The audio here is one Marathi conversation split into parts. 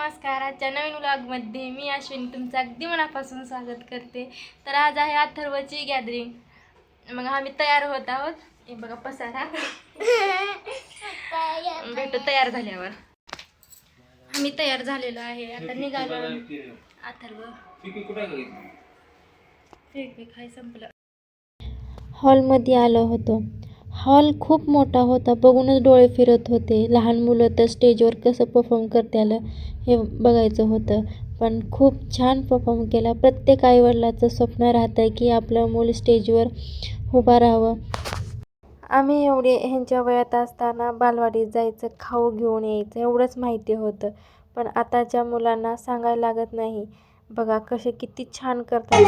नमस्कार आजच्या नवीन व्लॉगमध्ये मी अश्विनी तुमचं अगदी मनापासून स्वागत करते. तर आज आहे अथर्वची गॅदरिंग मग आम्ही तयार होत आहोत. हे बघा पसारा. भेटू तयार झाल्यावर. आम्ही तयार झालेलो आहे. आता निघालो आम्ही. अथर्व. फेक फेक हाय संपलं? हॉलमध्ये आलो होतो. हॉल खूप मोठा होता बघूनच डोळे फिरत होते. लहान मुलं तर स्टेजवर कसं परफॉर्म करते आलं हे बघायचं होतं. पण खूप छान परफॉर्म केला. प्रत्येक आईवडिलाचं स्वप्न राहतं की आपलं मूल स्टेजवर उभा राहावं. आम्ही एवढे ह्यांच्या वयात असताना बालवाडीत जायचं खाऊ घेऊन यायचं एवढंच माहिती होतं. पण आताच्या मुलांना सांगायला लागत नाही. बघा कसे किती छान करतात.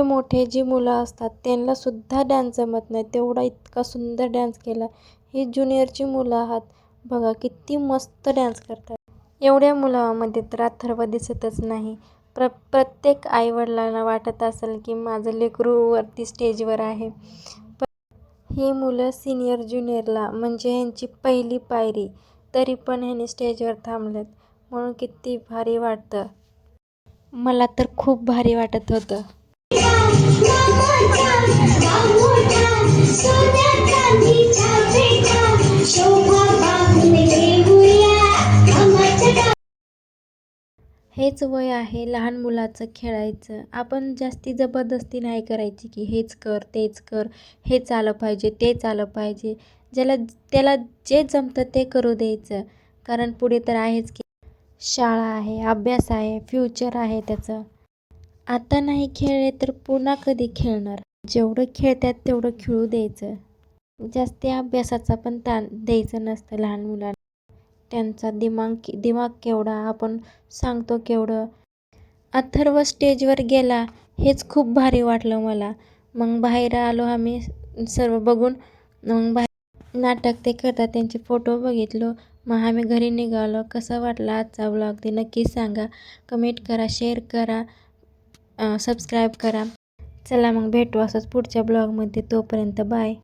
मोठे मोठे जी मुलं असतात त्यांनासुद्धा डॅन्स डान्स जमत नाही. तेवढा इतका सुंदर डान्स केला. ही ज्युनियरची मुलं आहात बघा किती मस्त डान्स करतात. एवढ्या मुलामध्ये तर अथर्व दिसतच नाही. प्र प्रत्येक आईवडिलांना वाटत असेल की माझं लेकरूवरती स्टेजवर आहे. पण ही मुलं सिनियर ज्युनियरला म्हणजे ह्यांची पहिली पायरी तरी पण ह्यांनी स्टेजवर थांबलेत. म्हणून किती भारी वाटतं. मला तर खूप भारी वाटत होतं. हेच वय आहे लहान मुलाचं खेळायचं. आपण जास्ती जबरदस्ती नाही करायची की हेच कर तेच कर हेच आलं पाहिजे तेच आलं पाहिजे. ज्याला त्याला जे जमतं ते करू द्यायचं. कारण पुढे तर आहेच की शाळा आहे अभ्यास आहे फ्युचर आहे त्याचं. आता नाही खेळले तर पुन्हा कधी खेळणार? जेवढं खेळतात तेवढं खेळू द्यायचं. जास्ती अभ्यासाचा पण ताण द्यायचं नसतं लहान मुलांना. त्यांचा दिमाग दिमाग केवढा आपण सांगतो केवढं. अथर्व स्टेजवर गेला हेच खूप भारी वाटलं मला. मग बाहेर आलो आम्ही सर्व बघून. मग बाहेर नाटक ते करतात त्यांचे फोटो बघितलो. मग आम्ही घरी निघालो. कसा वाटला आजचा ब्लॉग ते नक्की सांगा. कमेंट करा शेअर करा. सबस्क्राईब करा. चला मग भेटू असंच पुढच्या ब्लॉगमध्ये तोपर्यंत बाय